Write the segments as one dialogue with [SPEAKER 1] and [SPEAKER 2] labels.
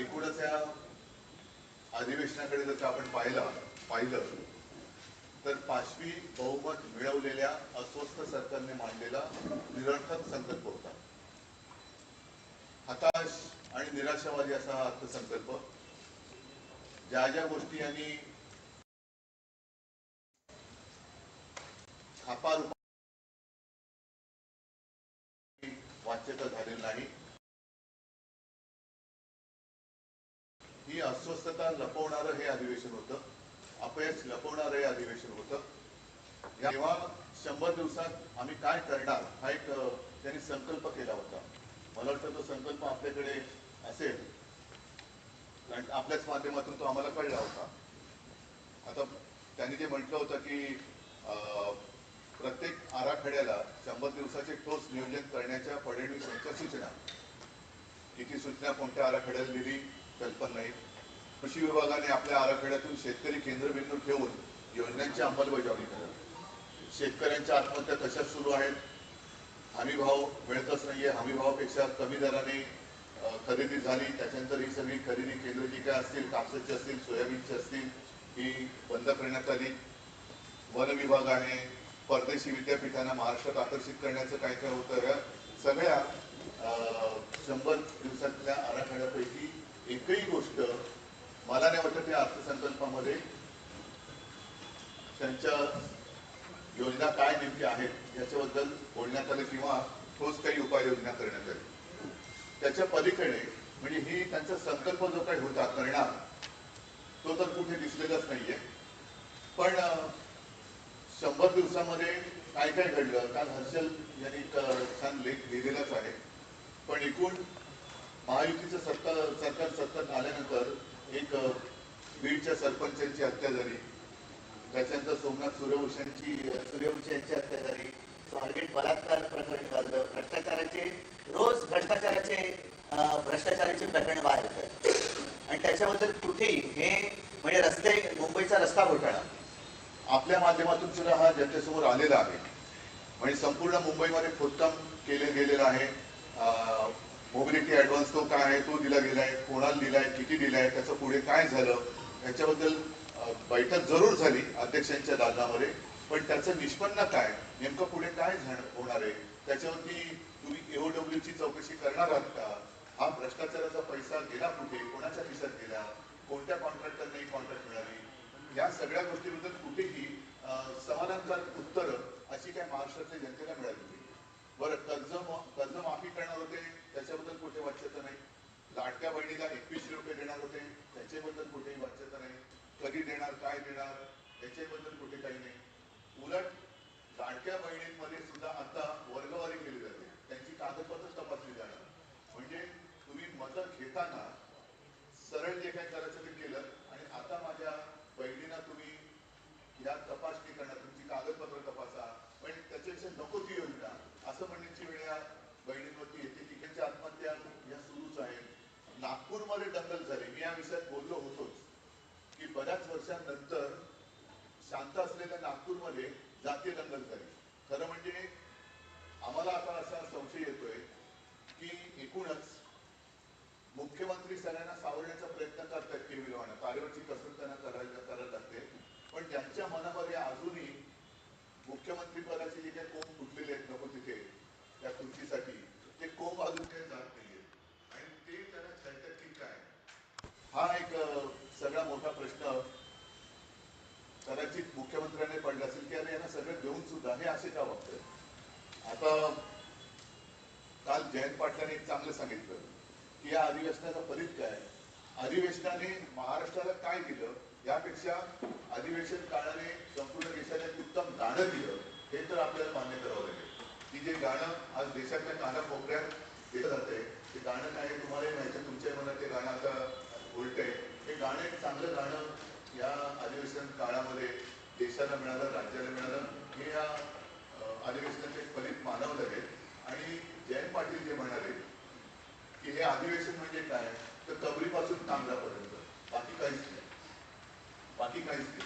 [SPEAKER 1] एकूणच या अधिवेशनाकडे जर आपण पाहिलं पाहिलं तर पाचवी बहुमत मिळवलेल्या अस्वस्थ सरकारने मांडलेला निरर्थक संकल्प होता. हताश आणि निराशावादी असा अर्थसंकल्प. ज्या ज्या गोष्टी यांनी खापा वाच्यता झालेली नाही ही अस्वस्थता लपवणारं हे अधिवेशन होतं अपयश लपवणारं हे अधिवेशन होतं. तेव्हा शंभर दिवसात आम्ही काय करणार हा एक त्यांनी संकल्प केला होता. मला वाटतं तो संकल्प आपल्याकडे असेल. कारण आपल्याच माध्यमातून तो आम्हाला कळला होता. आता त्यांनी जे म्हटलं होतं की प्रत्येक आराखड्याला शंभर दिवसाचे ठोस नियोजन करण्याच्या फडणवीस यांच्या सूचना. किती सूचना कोणत्या आराखड्याला दिली कल्पना नाही. कृषी विभागाने आपल्या आराखड्यातून शेतकरी केंद्रबिंदू ठेवून योजनांची अंमलबजावणी करावी शेतकऱ्यांच्या आत्महत्या कशा सुरू आहेत? हमी भाव मिळतच नाहीये. हमी भावापेक्षा कमी दराने खरेदी झाली. त्याच्यानंतर ही सगळी खरेदी केंद्र जी काय असतील कापसाची असतील सोयाबीनची असतील ही बंद करण्यात आली. वन विभागाने परदेशी विद्यापीठांना महाराष्ट्रात आकर्षित करण्याचं काय काय होतं या सगळ्या शंभर दिवसातल्या आराखड्यापैकी एकही गोष्ट मला नाही वाटत त्या अर्थसंकल्पामध्ये त्यांच्या योजना काय नेमकी आहेत याच्याबद्दल बोलण्यात आलं किंवा ठोस काही उपाययोजना करण्यात आली. त्याच्या पलीकडे म्हणजे ही त्यांचा संकल्प जो काही होता करणार तो तर कुठे दिसलेलाच नाहीये. पण शंभर दिवसामध्ये काय काय घडलं काल हर्षल यांनी छान लेख लिहिलेलाच आहे. पण एकूण महायुतीचं सत्ता सरकार सत्तेत आल्यानंतर एक बीडच्या सरपंचांची हत्या झाली. त्याच्यानंतर सोमनाथ सूर्यवंशांची
[SPEAKER 2] सूर्यवंशी यांची हत्या झाली. स्वारगेट बलात्कार प्रकरण झालं. भ्रष्टाचाराचे रोज भ्रष्टाचाराचे भ्रष्टाचाराचे प्रकरण बाहेर येतात आणि त्याच्याबद्दल कुठेही हे म्हणजे रस्ते मुंबईचा रस्ता घोटाळा.
[SPEAKER 1] आपल्या माध्यमातून सुद्धा हा जनतेसमोर आलेला आहे. म्हणजे संपूर्ण मुंबईमध्ये खोदकाम केले गेलेलं आहे. मोबिलिटी ऍडव्हान्स तो काय आहे तो दिला गेलाय कोणाला दिलाय किती दिलाय त्याचं पुढे काय झालं याच्याबद्दल बैठक जरूर झाली अध्यक्षांच्या दालनामध्ये पण त्याचं निष्पन्न काय नेमकं पुढे काय होणार आहे त्याच्यावरती तुम्ही एओडब्ल्यूची चौकशी करणार आहात का? हा भ्रष्टाचाराचा पैसा गेला कुठे कोणाच्या खिशात गेला कोणत्या कॉन्ट्रॅक्टरने कॉन्ट्रॅक्ट मिळाली? या सगळ्या गोष्टीबद्दल कुठेही अं, समाधानकारक अशी काय महाराष्ट्रातल्या जनतेला मिळाली नाही. बरं कर्ज कर्ज माफी करणार होते त्याच्याबद्दल कुठे वाच्यता नाही. लाडक्या बहिणीला एकवीसशे रुपये देणार होते त्याच्याबद्दल कुठेही वाच्यता नाही. कधी देणार काय देणार त्याच्याबद्दल कुठे काही नाही. उलट लाडक्या बहिणींमध्ये सुद्धा आता वर्गवारी केली जाते. त्यांची कागदपत्र तपासली जाणार. म्हणजे तुम्ही मतं घेताना सरळ जे काही करायचं ते केलं आणि आता माझ्या बहिणींना तुम्ही या तपासणी करणार तुमची कागदपत्र तपासा पण त्याच्यापेक्षा नको ती योजना असं म्हणण्याची वेळ या बहिणींवरती येते की त्यांच्या आत्महत्या या सुरूच आहेत मध्ये दंगल झाली. मी या विषयात बोललो होतोच की बऱ्याच वर्षांनंतर शांत असलेल्या नागपूरमध्ये जातीय दंगल झाली. खरं म्हणजे आम्हाला आता असा संशय येतोय की एकूणच मुख्यमंत्री सगळ्यांना सावरण्याचा प्रयत्न करतात केविलवानं तारेवरची कसरत त्यांना करायला करायला लागते पण त्यांच्या मनामध्ये अजूनही मुख्यमंत्री पदाचे जे काही कोंब फुटलेले आहेत नको तिथे त्या खुर्चीसाठी ते कोंब अजून काही जात नाहीये आणि ते त्यांना छळतात की काय हा एक अ, सगळा मोठा प्रश्न कदाचित मुख्यमंत्र्यांनी पडला असेल की अरे यांना सगळं देऊन सुद्धा हे असे का वागतंय? आता काल जयंत पाटलांनी एक चांगलं सांगितलं की या अधिवेशनाचा फलित काय? अधिवेशनाने महाराष्ट्राला काय दिलं? यापेक्षा अधिवेशन काळाने संपूर्ण देशाला एक उत्तम गाणं दिलं हे तर आपल्याला मान्य करावं लागेल. की जे गाणं आज देशातल्या कानाकोपऱ्यात दिलं जाते ते गाणं काय तुम्हाला तुम्हालाही माहिती तुमच्या मनात ते गाणं आता उलटंय हे गाणं एक चांगलं गाणं या अधिवेशन काळामध्ये देशाला मिळालं राज्याला मिळालं हे या अधिवेशनाचे फलित मानवलं आहे आणि जयंत पाटील जे म्हणाले की हे अधिवेशन म्हणजे काय? तर कबरीपासून तांबऱ्यापर्यंत बाकी काहीच नाही. बाकी काहीच नाही.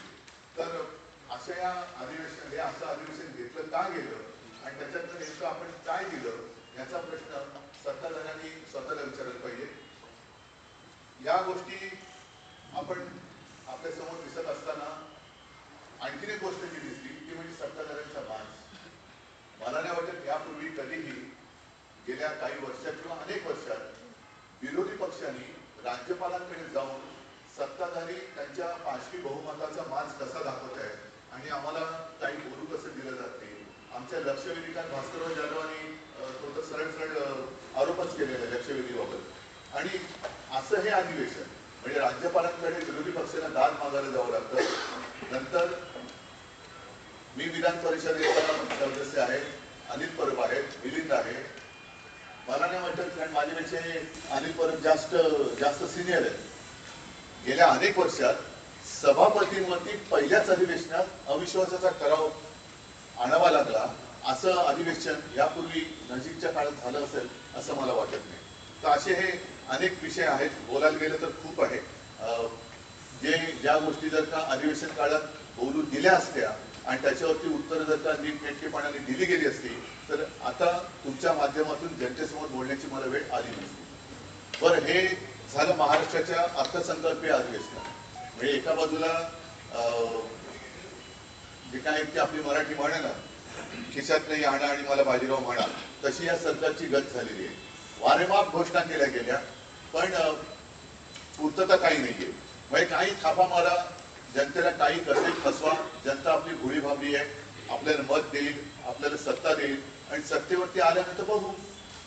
[SPEAKER 1] तर असं या अधिवेशन हे असं अधिवेशन घेतलं का गेलं? आणि त्याच्यातनं नेमकं आपण काय दिलं? याचा प्रश्न सत्ताधाऱ्यांनी स्वतःला विचारायला पाहिजे. या गोष्टी आपण आपल्यासमोर दिसत असताना आणखीन एक गोष्ट जी दिसली ती म्हणजे सत्ताधाऱ्यांचा मास मला नाही वाटत यापूर्वी कधीही गेल्या काही वर्षात किंवा अनेक वर्षात विरोधी पक्षांनी राज्यपालांकडे जाऊन सत्ताधारी त्यांच्या पाचवी बहुमताचा मांस कसा दाखवत आहे आणि आम्हाला काही बोलू कसं दिलं जाते आमच्या लक्षवेधिकात भास्करराव जाधवांनी तो तर सरळ सरळ आरोपच केलेला आहे लक्षवेधीबाबत. आणि असं हे अधिवेशन म्हणजे राज्यपालांकडे विरोधी पक्षांना दाद मागायला जावं लागतं. नंतर मी विधान परिषदेचा सदस्य आहे अनिल परब आहेत मिलिंद आहे. मला नाही वाटत कारण माझ्यापेक्षा अनिल परब जास्त जास्त सिनियर आहे गेल्या अनेक वर्षात सभापतींवरती पहिल्याच अधिवेशनात अविश्वासाचा ठराव आणावा लागला. असं अधिवेशन यापूर्वी नजीकच्या काळात झालं असेल असं मला वाटत नाही. तर असे हे अनेक विषय आहेत. बोलायला गेलं तर खूप आहे. अं, जे ज्या गोष्टी जर का अधिवेशन काळात बोलू दिल्या असत्या आणि त्याच्यावरती उत्तर जर का नीटनेटकेपणाने दिली गेली असती तर आता तुमच्या माध्यमातून जनतेसमोर बोलण्याची मला वेळ आली नसती. बरं हे झालं महाराष्ट्राच्या अर्थसंकल्पीय अधिवेशन. म्हणजे एका बाजूला अं, जे काय की आपली मराठी म्हणा ना खिशात नाही आणा आणि मला बाजीराव म्हणा तशी या सरकारची गत झालेली आहे. वारेमाप घोषणा केल्या गेल्या पण पूर्तता काही नाहीये. म्हणजे काही थापा मारा जनतेला काही कसे फसवा जनता आपली भोळी भाबली आहे आपल्याला मत देईल आपल्याला सत्ता देईल आणि सत्तेवरती आल्यानंतर बघू.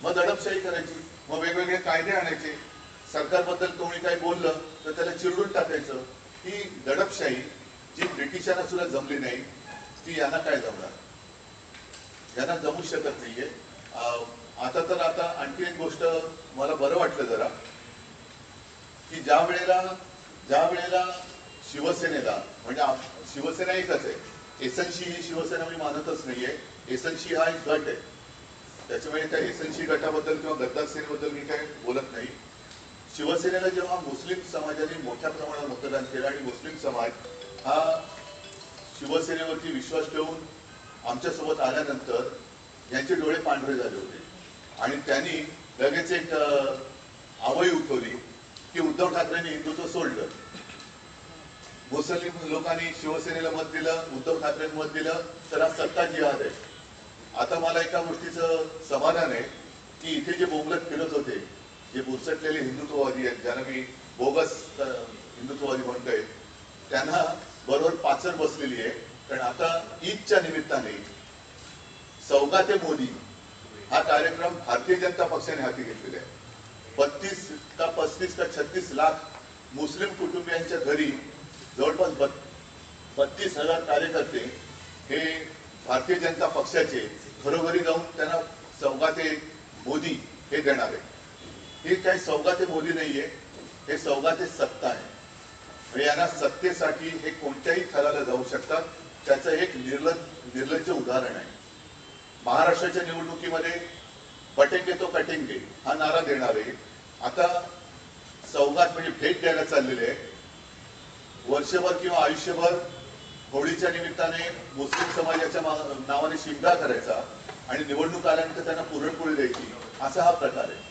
[SPEAKER 1] मग दडपशाही करायची मग वेगवेगळे कायदे आणायचे. सरकारबद्दल कोणी काही बोललं तर त्याला चिरडून टाकायचं. ही दडपशाही जी ब्रिटिशांना सुद्धा जमली नाही ती यांना काय जमणार? यांना जमू शकत नाहीये. अं, आता तर आता आणखी एक गोष्ट मला बरं वाटलं जरा की ज्या वेळेला ज्या वेळेला शिवसेनेला म्हणजे शिवसेना एकच आहे. एसएनशी ही शिवसेना मी मानतच नाहीये. एसएनशी हा एक गट आहे. त्याच्यामुळे त्या एसएनशी गटाबद्दल किंवा गद्दार सेनेबद्दल मी काही बोलत नाही. शिवसेनेला जेव्हा मुस्लिम समाजाने मोठ्या प्रमाणात मतदान केलं आणि मुस्लिम समाज हा शिवसेनेवरती विश्वास ठेवून आमच्यासोबत आल्यानंतर यांचे डोळे पांढरे झाले होते. आणि त्यांनी लगेच एक आवई उठवली की उद्धव ठाकरेंनी हिंदुत्व सोडलं. मुस्लिम लोकांनी शिवसेनेला मत दिलं उद्धव ठाकरे मत दिलं तर आज सत्ता जिहाद आहे. आता मला एका गोष्टीचं समाधान आहे की इथे जे बोंगलत फिरत होते जे बुरसटलेले हिंदुत्ववादी आहेत ज्यांना मी बोगस हिंदुत्ववादी म्हणतोय त्यांना बरोबर पाचर बसलेली आहे. कारण आता ईदच्या निमित्ताने सौगाते मोदी हा कार्यक्रम भारतीय जनता पक्षाने हाती घेतलेला आहे. बत्तीस का पस्तीस का छत्तीस लाख मुस्लिम कुटुंबियांच्या घरी जवळपास बत्तीस हजार कार्यकर्ते हे भारतीय जनता पक्षाचे घरोघरी जाऊन त्यांना सौगाते मोदी हे देणार आहे हे काही सौगाते मोदी नाहीये हे सौगाते सत्ता आहे. म्हणजे यांना सत्तेसाठी हे कोणत्याही थराला जाऊ शकतात त्याचं एक निर्ल निर्लज्ज उदाहरण आहे. महाराष्ट्राच्या निवडणुकीमध्ये पटेंगे तो कटेंगे हा नारा देणारे आता सौगात म्हणजे भेट द्यायला चाललेले आहे. वर्षभर किंवा आयुष्यभर होळीच्या निमित्ताने मुस्लिम समाजाच्या नावाने शिंगा करायचा आणि निवडणूक आल्यानंतर त्यांना पुरणपोळी द्यायची असा हा प्रकार आहे.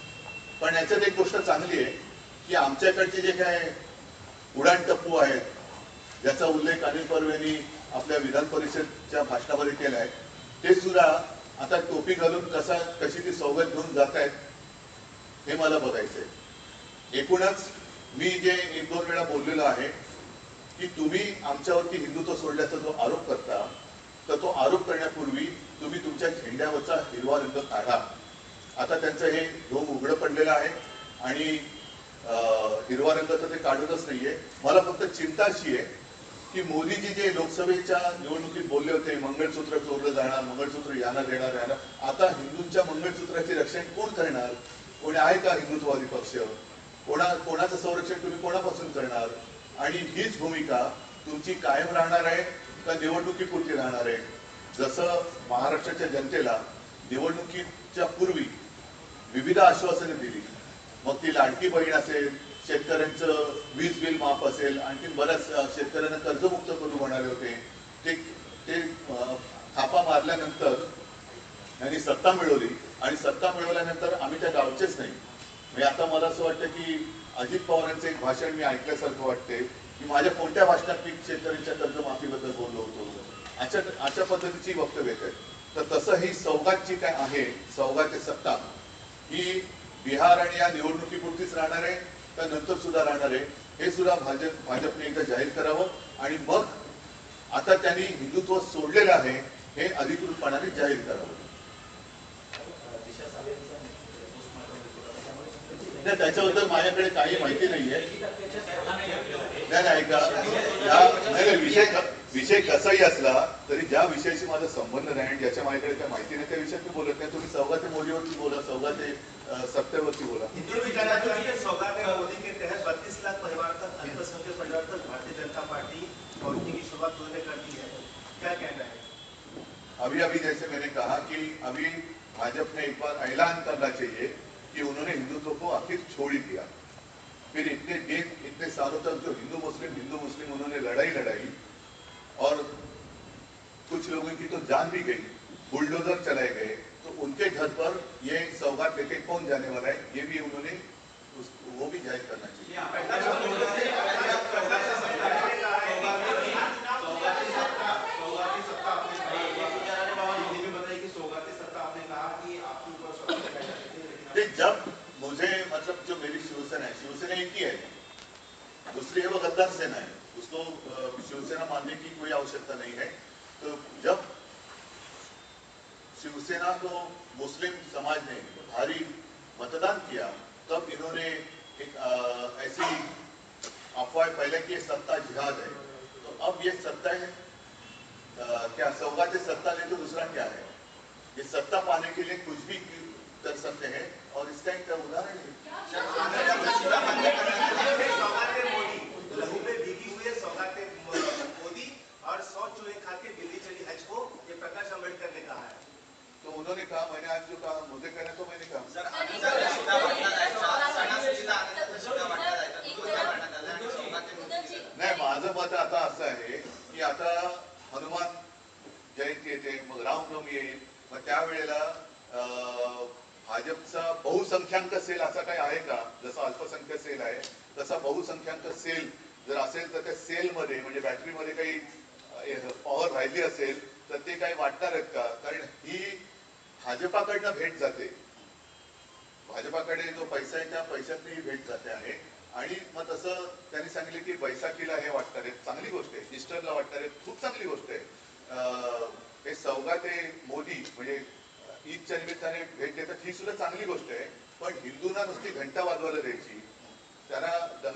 [SPEAKER 1] पण याच्यात एक गोष्ट चांगली आहे की आमच्याकडचे जे काय उडाण टप्पू आहेत ज्याचा उल्लेख अनिल पर्वेनी आपल्या विधान परिषदच्या भाषणामध्ये केला आहे ते सुद्धा आता टोपी घालून कसा कशी ती सवलत घेऊन जात आहेत हे मला बघायचंय. एकूणच मी जे एक दोन वेळा बोललेलो आहे की तुम्ही आमच्यावरती हिंदुत्व सोडल्याचा जो आरोप करता तर तो आरोप करण्यापूर्वी तुम्ही तुमच्या झेंड्यावरचा हिरवा रंग काढा. आता त्यांचं हे ढोंग उघडं पडलेलं आहे आणि हिरवा रंग तर ते काढतच नाहीये. मला फक्त चिंता अशी आहे की मोदीजी जे लोकसभेच्या निवडणुकीत बोलले होते मंगळसूत्र चोरलं जाणार मंगळसूत्र यांना देणार यांना आता हिंदूंच्या मंगळसूत्राचे रक्षण कोण करणार? कोणी आहे का हिंदुत्ववादी पक्ष? कोणा कोणाचं संरक्षण तुम्ही कोणापासून करणार? आणि हीच भूमिका तुमची कायम राहणार आहे का निवडणुकीपुरती राहणार आहे? जसं महाराष्ट्राच्या जनतेला निवडणुकीच्या पूर्वी विविध आश्वासने दिली मग ती लाडकी बहीण असेल शेतकऱ्यांचं वीज बिल माफ असेल आणखी बऱ्याच शेतकऱ्यांना कर्जमुक्त करू म्हणाले होते. ते ते थापा मारल्यानंतर त्यांनी सत्ता मिळवली. आणि सत्ता मिळवल्यानंतर आम्ही त्या गावचेच नाही. म्हणजे आता मला असं वाटतं की अजित पवारांचं एक भाषण मी ऐकल्यासारखं वाटते की माझ्या कोणत्या भाषणात मी शेतकऱ्यांच्या कर्जमाफीबद्दल बोललो होतो? अशा अशा पद्धतीची वक्तव्य आहेत. तर तसं ही सौगातची काय आहे सौगात सत्ता. ही बिहार आणि या निवडणुकीपुरतीच राहणार आहे. का नंतर सुद्धा राहणार आहे. हे सुद्धा भाजप भाजपने एकदा जाहीर करावं आणि मग आता त्यांनी हिंदुत्व सोडलेलं आहे हे अधिकृतपणाने जाहीर करावं. नाही, त्याच्याबद्दल माझ्याकडे काही माहिती नाहीये. नाही ऐका. नाही विषय विषय कसाही असला तरी ज्या विषयाशी माझा संबंध नाही आणि ज्याच्या माझ्याकडे काही माहिती नाही त्या विषयात मी बोलत नाही तुम्ही चौघाते मोडीवरती बोला अं, सत्तेवरती बोला.
[SPEAKER 3] सौगात बत्तीस लाख परिवार तक अल्पसंख्यक परिवार तक भारतीय जनता पार्टी पहुंचने की शुरुआत उन्होंने कर दी है क्या कहना है?
[SPEAKER 1] अभी अभी जैसे मैंने कहा कि अभी भाजपा ने एक बार ऐलान करना चाहिए कि उन्होंने हिंदुत्व को आखिर छोड़ ही दिया। फिर इतने दिन इतने सालों तक जो हिंदू मुस्लिम हिंदू मुस्लिम उन्होंने लड़ाई लड़ाई और कुछ लोगों की तो जान भी गई बुलडोजर चलाए गए तो उनके घर पर ये सौगात लेके कौन जाने वाला है ये भी उन्होंने वो भी ज़ाहिर करना चाहिए। जब मुझे मतलब जो मेरी शिवसेना है शिवसेना एक ही है दूसरी है वो गद्दार सेना है। उसको शिवसेना मानने की कोई आवश्यकता नहीं है। तो जब शिवसेना को मुस्लिम समाज ने भारी मतदान किया, तब इन्होंने एक ऐसी अफवाह पहले की सत्ता जिहाद है। तो अब ये सत्ता है क्या सौगात सत्ता ले तो दूसरा क्या है? ये सत्ता पाने के लिए कुछ भी कर सकते हैं, और इसका एक उदाहरण है। आहे तसा बहुसंख्याक सेल जर असेल तर त्या सेलमध्ये म्हणजे बॅटरीमध्ये काही पॉवर राहिली असेल तर ते काही वाटणार आहेत का? कारण ही भाजपाकडनं भेट जाते. भाजपाकडे जो पैसा आहे त्या पैशातून ही भेट जाते आहे. आणि मग तसं त्यांनी सांगितले की बैसाखीला हे वाटणार आहेत चांगली गोष्ट आहे. इस्टरला वाटणार आहेत खूप चांगली गोष्ट आहे. हे हे सौगाते मोदी म्हणजे ईदच्या निमित्ताने भेट देतात. ही सुद्धा चांगली गोष्ट आहे. पण हिंदूंना नुसती घंटा वाजवायला द्यायची.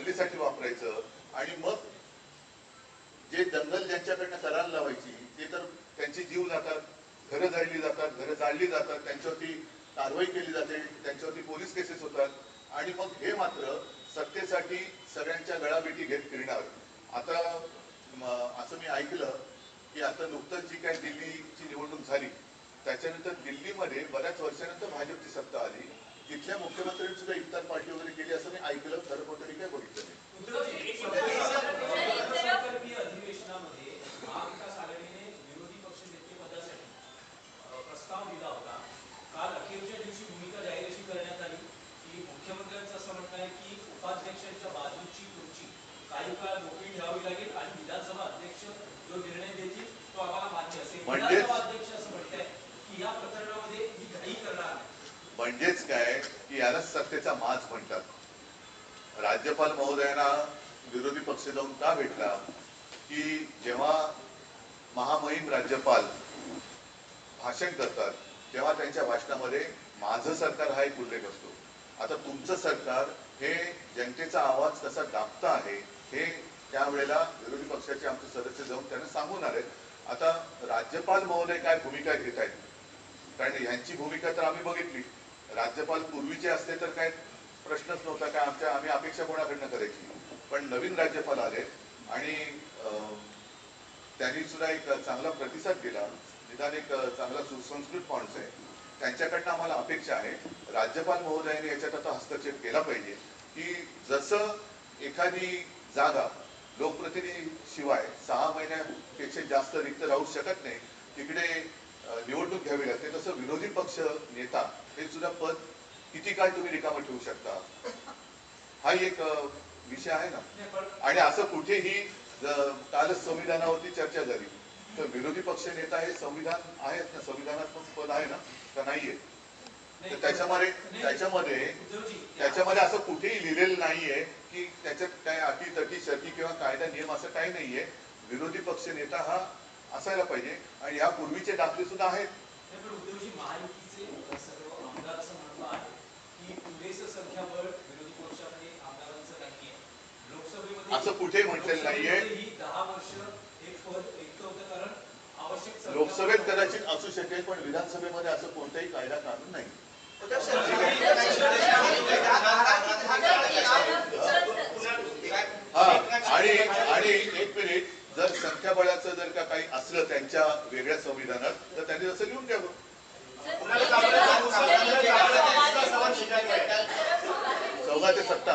[SPEAKER 1] त्यांना वापरायचं. आणि मग जे दंगल ज्यांच्याकडनं करायला लावायची ते तर त्यांचे जीव जातात. घरं जाळली जातात घरं जाळली जातात. त्यांच्यावरती कारवाई केली जाते त्यांच्यावरती पोलीस केसेस होतात. आणि मग हे मात्र सत्तेसाठी सगळ्यांच्या गळाभेटी घेत फिरणार. आता असं मी ऐकलं की आता नुकतंच जी काय दिल्लीची निवडणूक झाली त्याच्यानंतर दिल्लीमध्ये बऱ्याच वर्षानंतर भाजपची सत्ता आली. तिथल्या मुख्यमंत्र्यांनी सुद्धा इफ्तार पार्टी वगैरे केली असं मी ऐकलं. खरं कोणतरी काय बोलतो नाही
[SPEAKER 4] अर्थसंकल्पीय अधिवेशनामध्ये महाविकास आघाडीने विरोधी पक्षनेतेपदासाठी अ, प्रस्ताव दिला होता काल अखेरच्या दिवशी भूमिका जाहीर अशी करण्यात आली की मुख्यमंत्र्यांचं असं म्हणणं आहे की उपाध्यक्षांच्या बाजूची खुर्ची काही काळ मोकळी ठेवावी लागेल आणि विधानसभा अध्यक्ष जो निर्णय देतील तो आम्हाला मान्य असेल
[SPEAKER 1] म्हणजेच-
[SPEAKER 4] विधानसभा अध्यक्ष असं म्हणताय की या प्रकरणामध्ये ही घाई करणार नाही
[SPEAKER 1] म्हणजेच काय की यालाच सत्तेचा माज म्हणतात राज्यपाल महोदयांना विरोधी पक्ष जाऊन का भेटला? की जेव्हा महामहिम राज्यपाल भाषण करतात तेव्हा त्यांच्या भाषणामध्ये माझं सरकार हा एक उल्लेख असतो. आता तुमचं सरकार हे जनतेचा आवाज कसा दाबता आहे हे त्यावेळेला विरोधी पक्षाचे आमचे सदस्य जाऊन त्यांना सांगून आले आता राज्यपाल महोदय काय भूमिका घेत आहेत कारण यांची भूमिका तर आम्ही बघितली. राज्यपाल पूर्वीचे असते तर काय प्रश्नच नव्हता काय आमच्या आम्ही अपेक्षा कोणाकडनं करायची. पण नवीन राज्यपाल आले आणि त्यांनी सुद्धा एक चांगला प्रतिसाद दिला. निदान एक चांगला सुसंस्कृत माणूस आहे. त्यांच्याकडनं आम्हाला अपेक्षा आहे. राज्यपाल महोदयांनी याच्यात आता हस्तक्षेप केला पाहिजे की जसं एखादी जागा लोकप्रतिनिधी शिवाय सहा महिन्यापेक्षा जास्त रिक्त राहू शकत नाही तिकडे निवडणूक घ्यावी लागते तसं विरोधी पक्ष नेता हे सुद्धा पद किती काळ तुम्ही रिकामं ठेवू शकता? हाही एक विषय आहे ना. आणि असं कुठेही कालच संविधानावरती चर्चा झाली. तर विरोधी पक्ष नेता हे संविधान आहेत ना संविधानात्मक पद आहे ना का नाहीये? तर त्याच्यामध्ये त्याच्यामध्ये त्याच्यामध्ये असं कुठेही लिहिलेलं नाहीये की त्याच्यात काय अटी तटी शर्ती किंवा कायदा नियम असं काही नाहीये. विरोधी पक्ष नेता हा असायला पाहिजे. आणि या पूर्वीचे दाखले सुद्धा आहेत
[SPEAKER 4] असं
[SPEAKER 1] कुठे म्हटलेलं नाहीये. लोकसभेत कदाचित असू शकेल पण विधानसभेमध्ये असं कोणतंही कायदा कानून नाही. आणि आणि एक मिनिट. जर संख्याबळाचं जर का काही असलं त्यांच्या वेगळ्या संविधानात तर त्यांनी जसं लिहून द्यावं चौदा ते सत्ता.